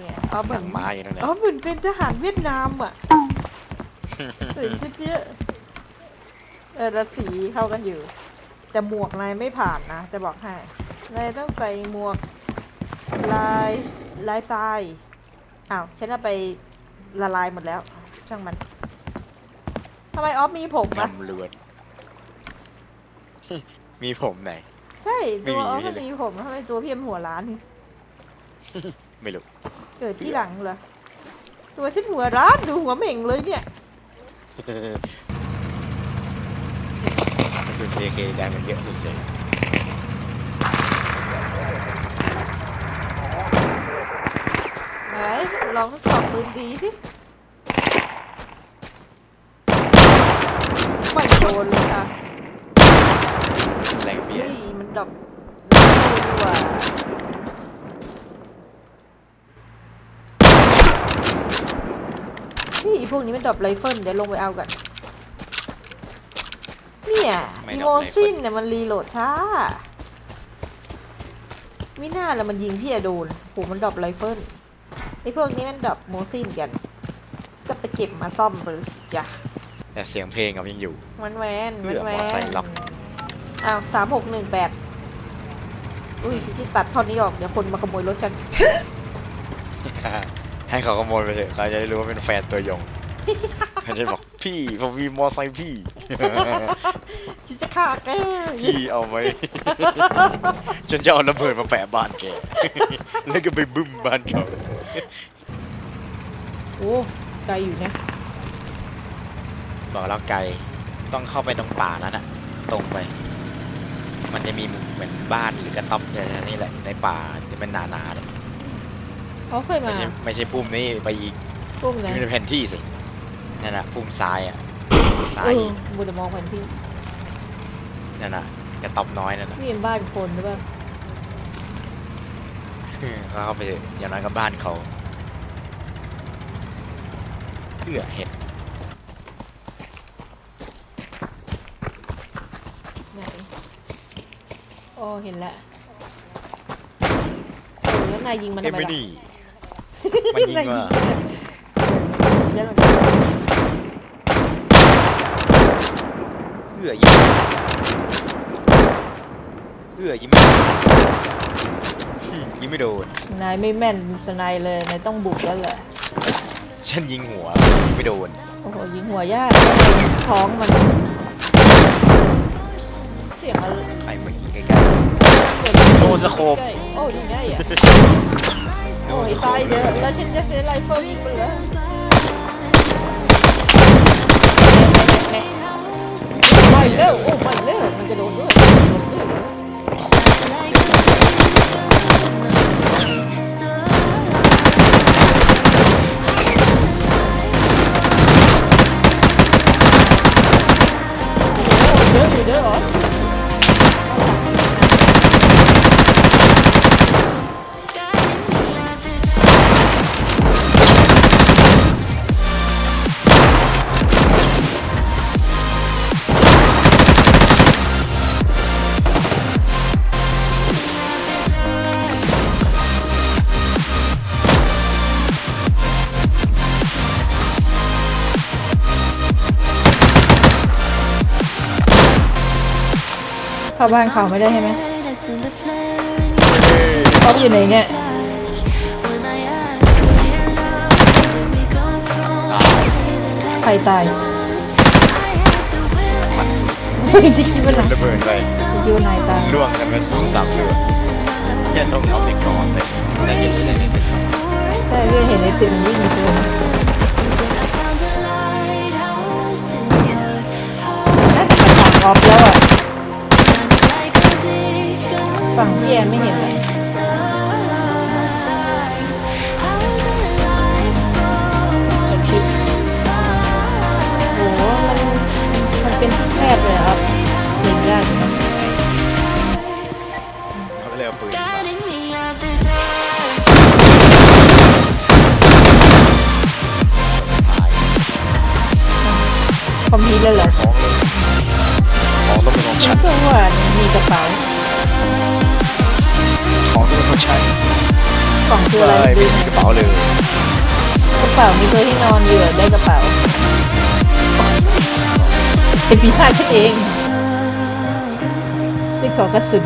เนี่ยอ๋อเหหมืนัอนงม้าอยู่นั่นแหละอ๋อเหมือนเป็นทหารเวียดนามอะใส่ชุดเยอะเออแตสีเข้ากันอยู่ แต่หมวกนายไม่ผ่านนะ จะบอกให้นายต้องใส่หมวกลายลายทรายอ้าวฉันเอาไปละลายหมดแล้ว ช่างมันทำไมออฟมีผมอะตำรวจมีผมไหน ใช่ ตัวออฟไม่มันมีมีผมทำไมตัวพี่เอ็มหัวล้านนี่ ไม่รู้เกิดที่หลังเหรอ ตัวฉันหัวร้านดูหัวเหม่งเลยเนี่ย กระสุนเอเคได้มันเยอะสุดเลยไหนลองทดสอบปืนดีสิไม่โดนเลยค่ะแรงเบียเฮ้ร์ยมันดับไม่โดนว่ะนี่ พวกนี้มันดับไรเฟิลเดี๋ยวลงไปเอากันเนี่ยอีโมซินเนี่ยมันรีโหลดช้าไม่น่าแล้วมันยิงพี่อะโดนโหมันดับไรเฟิลไอ้พวกนี้มันดับโมซินกัน ก็ไปเก็บมาซ่อมไปเลยจ้ะแต่เสียงเพลงอะยังอยู่ มันแวนเพื่มันอแวมอนไซค์ล็อก อ้าวสามหกหนึ่งแปดอุ้ยชิชิตัดท่อนนี้ออกเดี๋ยวคนมาขโมยรถฉัน ให้เขาขโมยไปเถอะเขาจะได้รู้ว่าเป็นแฟนตัวยง เขาจะบอกพี่ผมมีมอไซค์พี่ชิจะฆ่าแกพี่เอาไหมฉันจะเอาระเบิดมาแปะบ้านแก แล้วก็ไปบึ้มบ้านเขาโอ้ไกลอยู่นะ บอกแล้วไกลต้องเข้าไปตรงป่านั้นอะตรงไป มันจะมีเหมือนบ้านหรือกระต๊อบอย่างนี้แหละในป่าจะเป็นหนาๆเนี่ยเขาเคยไม่มาใช่ไม่ใช่ปุ่มนี้ไปอีกปุ้มนะอยู่ในแผนที่สิ นั่นน่ะปุ่มซ้ายอะซ้าเอยออีกบุญมองแผนที่นั่นน่ะกระต๊อบน้อยนั่นน่ะนี่เป็นบ้านคนหรือเปล่าเขาเข้าไปเถอะอย่างนั้นก็บ้านเขาเพื่อเห็ดไหนโอ้เห็นแล้วโอ้แล้วนายยิงมันเอ็ทำมไมไม่ล่ะนี่มันยิงว่าแล้วมัน เพื่อยิงเพื่อยิงไม่ยิงไม่โดน นายไม่แม่นสไนเลยนายต้องบุกแล้วแหละ ฉันยิงหัวยิงไม่โดน โอ้โหยิงหัวยากท้องมัน เสียงอะไรใครมายิงใกล้โนสโคปโอ้ยังไงอะๆโอ้ยตายเด้อแล้วฉันจะเสียไรเฟิลยิงไปเหรอ ไม่เร็วโอ้ไม่เร็วมันจะโดนด้วยเยอะอยู่เยอะเหรอ เข้าบ้านเขาไม่ได้ใช่ไหมเขาอยู่ไหนเนี่ยใครตายไม่จริงมันระเบิดไปยูนายตายล่วงกันไปสองสามเรือแค่ต้องเอาไปก่อนเลยแล้วเย็นเลยเนี่ยใช่เรื่องเห็นไอติมวิ่งอยู่ตรงนั้นน่าจะเป็นฝั่งออฟแล้วอะ ฝั่งพี่แอนไม่เห็นเลยคลิปโอ้โหมันมันเป็นที่แคบเลยอะครับเห็นยากอยู่นะเขาก็เลยเอาปืนมาถ่ายคอมพิวเลยเหรอของเลยของต้องเป็นของฉัน เพื่อนว่ามีกระเป๋า ของต้องเป็นของฉันกล่องคืออะไรไม่ดูมีกระเป๋าเลยกระเป๋ามีตัวที่นอนอยู่ได้กระเป๋าเป็นปีศาจฉันเองได้ขอกระสุน